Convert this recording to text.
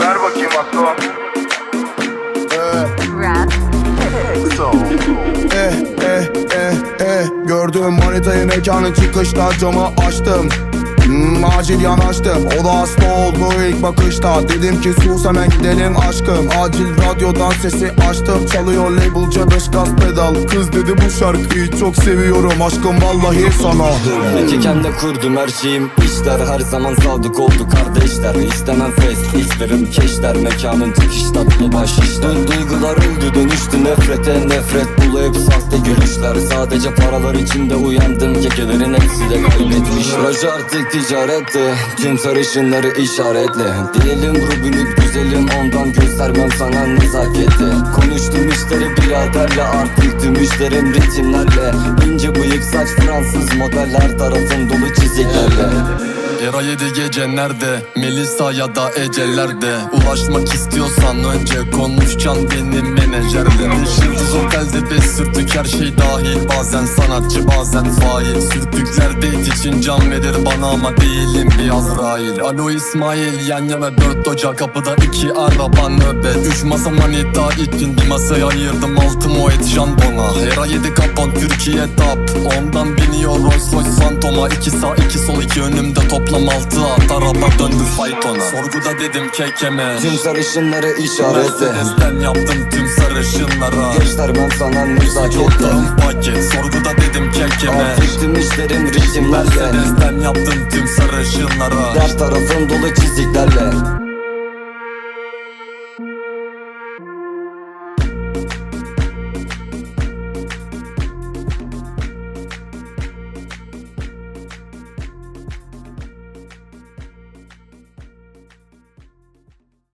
Ver bakayım Akdo. Rap. Eh eh eh eh Gördüm manitayı mekanın çıkışta camı açtım Hmm, acil yanaştım. O da hasta oldu ilk bakışta. Dedim ki sus hemen gidelim aşkım. Acil radyodan sesi açtım. Çalıyor labelce beş gaz pedal. Kız dedi bu şarkıyı çok seviyorum Aşkım vallahi sana. Mekikende kurdum her şeyim. İşler Her zaman sadık oldu kardeşler. İstemem face isterim keşler. Mekanın çıkış tatlı baş işler Duygular öldü dönüştü nefrete. Nefret bulu hep sahte gülüşler Sadece paralar içinde uyandım. Kekelerin hepsi de kaybetmiş. Raj artık ticarette Tüm sarışınları işaretle. Diyelim Rubin'i güzelim ondan göstermem sana nezaketi. Konuştum işleri biraderle artık tüm işlerim ritimlerle. İnce bıyık saç Fransız modeller tarafım dolu çiziklerle Era yedi gece nerede? Melisa ya da Ece'lerde Ulaşmak istiyorsan önce konuşcan benim menajerle. Beş otelde beş sürtük her şey dahil. Bazen sanatçı bazen fail. Sürtükler date için can verir bana ama değilim bir Azrail Alo İsmail yan yana dört oca kapıda iki araba nöbet. Üç masa manita için bir masaya ayırdım altı moet jambona. Era yedi kapan Türkiye tap. Ondan biniyor Rolls Royce Phantom'a. İki sağ iki sol iki önümde toplam altı at. Araba döndü faytona. Sorguda dedim kekeme. Tüm sarışınları işaretle Mercedes'ten yaptım tüm sarışınlara Göstermem sana nezaketi Yollarım paket Sorguda dedim kekeme. Artık tüm işlerim ritimlerle Mercedes'ten yaptım tüm sarışınlara. Her tarafım dolu çiziklerle